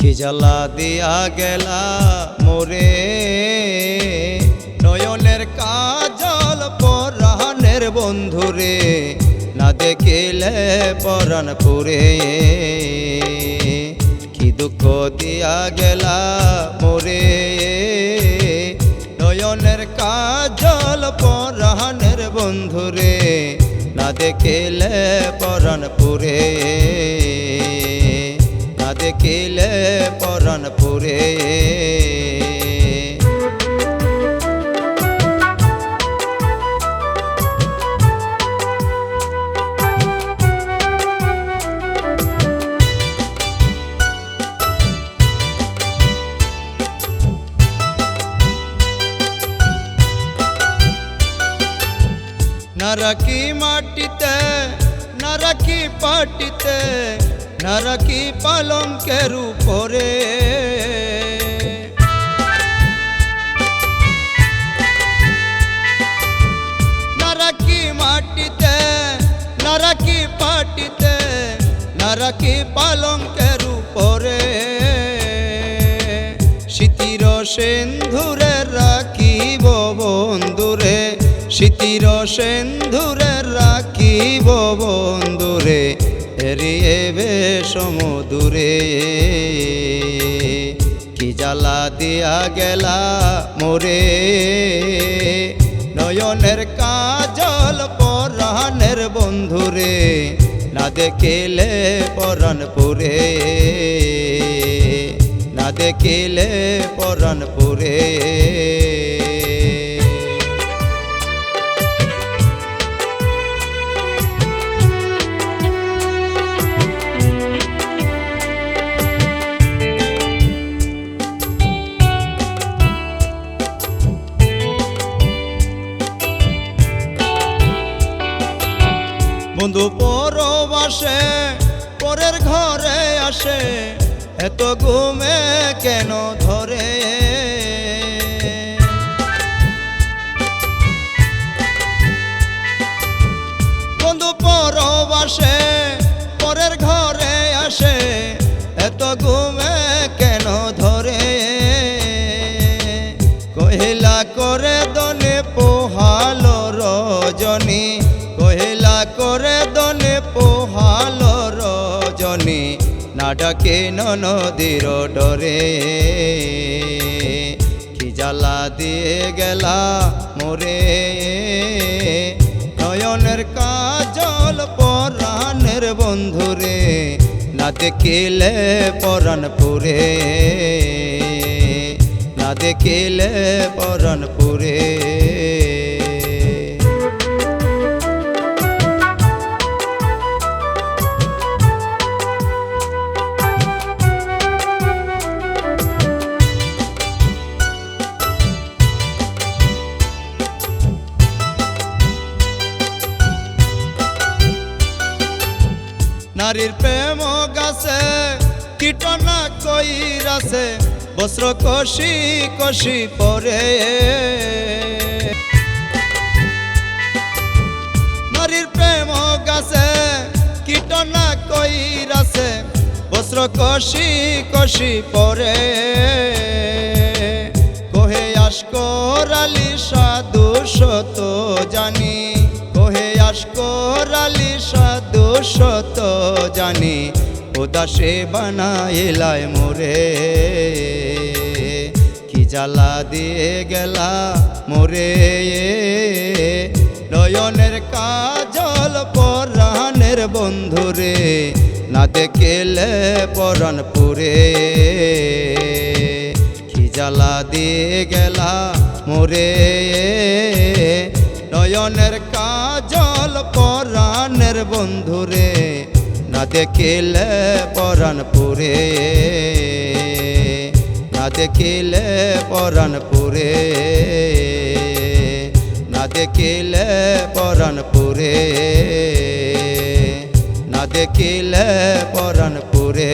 কি জ্বালা দিয়া গেলা মোরে। নয়নের কাজল পরাণের বন্ধুরে না দেখিলে পরাণ পুরে কি দুঃখ দিয়া গেলা মোরে। নয়নের কাজল পরাণের বন্ধুরে না দেখিলে পরাণ পুরে দেখিলে পরাণ পুরে নরকি মাটিতে নরকি পাটিতে নরকি পালঙ্কের উপরে। নরকি মাটিতে, নরকি পাটিতে, নরকি পালঙ্কের উপরে। শীতির সেন্ধুরে রাখিব বন্ধুরে, শীতির সেন্ধুরে রাখিব বন্ধুরে এরিয়ে বে সমুদূরে। কি জ্বালা দিয়া গেলা মোরে। নয়নের কাজল পরাণের বন্ধুরে, না দেখিলে পরাণ পুরে না দেখিলে পরাণ বন্ধু পরবাসে পরের ঘরে আসে এত ঘুমে কেন ধরে ডাকে নদীর ডরে। কি জ্বালা দিয়ে গেলা মোরে। নয়নের কাজল পরাণের বন্ধুরে না দেখিলে পরাণ পুরে না দেখিলে পরাণ পুরে নারীর প্রেম গাছে, কীটনা কইরাছে, বস্ত্র কষি কষি পরে। নারীর প্রেম গাছে, কীটনা কইরাছে, বস্ত্র কষি কষি পরে। কহে আসকরালি সাধু শত জানি, কহে আসকরালি সাধু শত জানি উদাসে বানাইলায় মোরে। কি জ্বালা দিয়ে গেলা মোরে নয়নের কাজল পরাণের বন্ধুরে না দেখিলে পরাণ পুরে কি জ্বালা দিয়ে গেলা মোরে নয়নের কাজল পরাণের বন্ধুরে না দেখিলে পরাণ পুরে না দেখিলে পরাণ পুরে না দেখিলে পরাণ পুরে না দেখিলে পরাণ পুরে